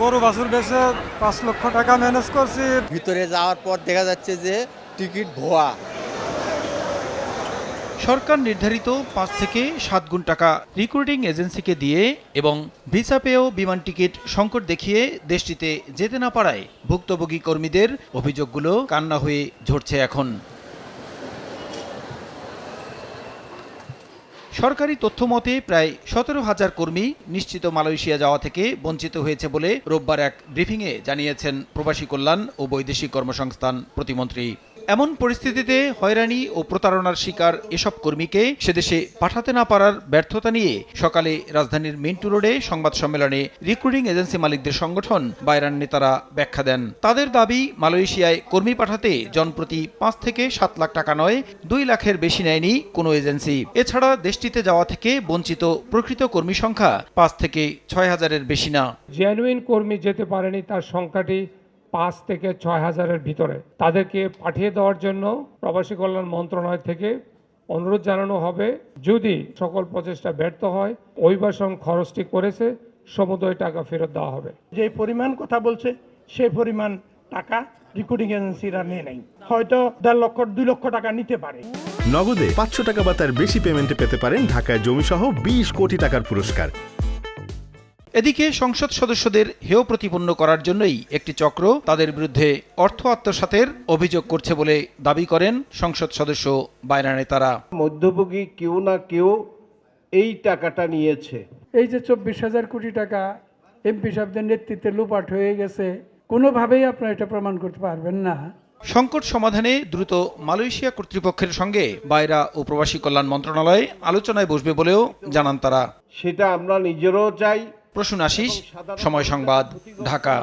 গরু বাছুর বেচে পাঁচ লক্ষ টাকা ম্যানেজ করছি। ভিতরে যাওয়ার পর দেখা যাচ্ছে যে টিকিট ভুয়া। সরকার নির্ধারিত পাঁচ থেকে সাত গুণ টাকা রিক্রুটিং এজেন্সিকে দিয়ে এবং ভিসা পেয়েও বিমান টিকিট সংকট দেখিয়ে দেশটিতে যেতে না পারায় ভুক্তভোগী কর্মীদের অভিযোগগুলো কান্না হয়ে ঝরছে এখন। সরকারি তথ্য মতে প্রায় সতেরো হাজার কর্মী নিশ্চিত মালয়েশিয়া যাওয়া থেকে বঞ্চিত হয়েছে বলে রোববার এক ব্রিফিংয়ে জানিয়েছেন প্রবাসী কল্যাণ ও বৈদেশিক কর্মসংস্থান প্রতিমন্ত্রী। এমন পরিস্থিতিতে হয়রানি ও প্রতারণার শিকার এসব কর্মীকে সেদেশে পাঠাতে না পারার ব্যর্থতা নিয়ে সকালে রাজধানীর মিন্টু রোডে সংবাদ সম্মেলনে রিক্রুটিং এজেন্সি মালিকদের সংগঠন বাইরান নেতারা ব্যাখ্যা দেন। তাদের দাবি, মালয়েশিয়ায় কর্মী পাঠাতে জনপ্রতি পাঁচ থেকে সাত লাখ টাকা নয়, দুই লাখের বেশি নেয়নি কোনো এজেন্সি। এছাড়া দেশটিতে যাওয়া থেকে বঞ্চিত প্রকৃত কর্মী সংখ্যা পাঁচ থেকে ছয় হাজারের বেশি না। জেনুইন কর্মী যেতে পারেনি, তার সংখ্যাটি পাঁচ থেকে ছয় হাজারের ভিতরে। তাদেরকে পাঠিয়ে দেওয়ার জন্য প্রবাসী কল্যাণ মন্ত্রণালয় থেকে অনুরোধ জানানো হবে যদি সকল প্রচেষ্টা ব্যর্থ হয় অভিবাসন খরচটি করেছে সমুদয় টাকা ফেরত দেওয়া হবে। যে পরিমাণ কথা বলছে সে পরিমাণ টাকা রিক্রুটিং এজেন্সিরা নিয়ে নেই। হয়তো দেড় লক্ষ দুই লক্ষ টাকা নিতে পারে। নগদে পাঁচশো টাকা বা তার বেশি পেমেন্টে পেতে পারেন ঢাকায় জমিসহ বিশ কোটি টাকার পুরস্কার। এদিকে সংসদ সদস্যদের হেয় প্রতিপন্ন করার জন্যই একটি চক্র তাদের বিরুদ্ধে অর্থ আত্মসাতের অভিযোগ করছে বলে দাবি করেন সংসদ সদস্য বাইরা নেতারা। মধ্যভোগী কেউ না কেউ এই টাকাটা নিয়েছে। এই যে চব্বিশ হাজার কোটি টাকা এমপি সাহেবদের নেতৃত্বে লুপাট হয়ে গেছে কোনোভাবেই আপনারা এটা প্রমাণ করতে পারবেন না। সংকট সমাধানে দ্রুত মালয়েশিয়া কর্তৃপক্ষের সঙ্গে বাইরা ও প্রবাসী কল্যাণ মন্ত্রণালয় আলোচনায় বসবে বলেও জানান তারা। সেটা আমরা নিজেরও চাই প্রসূন আশিস সময় সংবাদ ঢাকা।